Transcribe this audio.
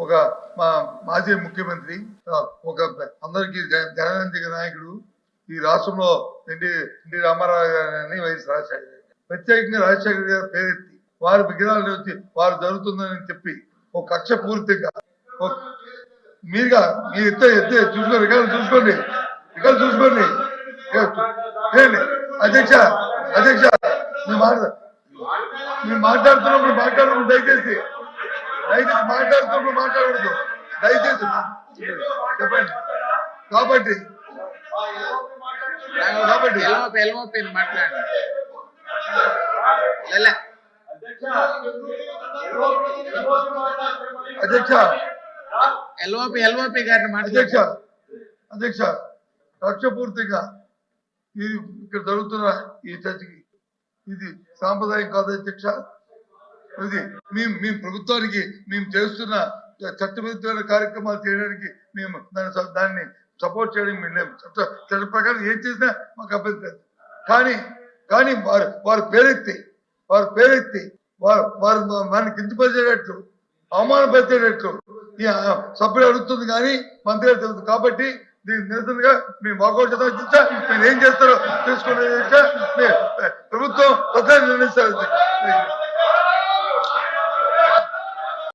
ఒక మా మాజీ ముఖ్యమంత్రి ఒక అందరికీ జ- జనరంజక నాయకుడు ఈ రాష్ట్రంలో ఎన్టీ ఎన్టీ రామారావు గారిని వైఎస్ రాజశేఖర గారు. ప్రత్యేకంగా రాజశేఖర గారు పేరెత్తి వారి విగ్రహాలు వచ్చి వారు జరుగుతుందని చెప్పి ఒక కక్ష పూర్తిగా మీరుగా మీరు ఎత్తే ఎత్తే చూసుకోండి ఇక్కడ చూసుకోండి ఇక్కడ చూసుకోండి. అధ్యక్ష అధ్యక్ష మీరు మాట్లా మీరు మాట్లాడుతున్నప్పుడు మాట్లాడకూడదు దయచేసి దయచేసి మాట్లాడుతున్నప్పుడు మాట్లాడకూడదు. దయచేసి చెప్పండి. కాబట్టి కాబట్టి మాట్లాడండి అధ్యక్ష. ఎల్ఓపి ఎల్ఓపి గారిని అధ్యక్ష. అధ్యక్ష. కక్షపూర్తిగా ఇది ఇక్కడ జరుగుతున్న ఈ చర్చకి. ఇది సాంప్రదాయం కాదు అధ్యక్ష. ఇది మేము మేము ప్రభుత్వానికి మేము చేస్తున్న చట్టవిరుద్ధమైన కార్యక్రమాలు చేయడానికి మేము దాన్ని దాన్ని సపోర్ట్ చేయడానికి మేము లేము. చట్ట చట్ట ప్రకారం ఏం చేసినా మాకు అభ్యంతరం లేదు. కానీ కానీ వారు వారు పేరెత్తి వారు పేరెత్తి వారు వారు వారిని కించపరిచేటట్లు అవమానపరిచేటట్లు ఈ సభ్యులు అడుగుతుంది కానీ మంత్రి గారు తెలుసు కాబట్టి దీనికి నిరసనగా మేము వాకౌట్ మీరు ఏం చేస్తారో తెలుసుకునే ప్రభుత్వం ప్రధాని నిర్ణయిస్తారు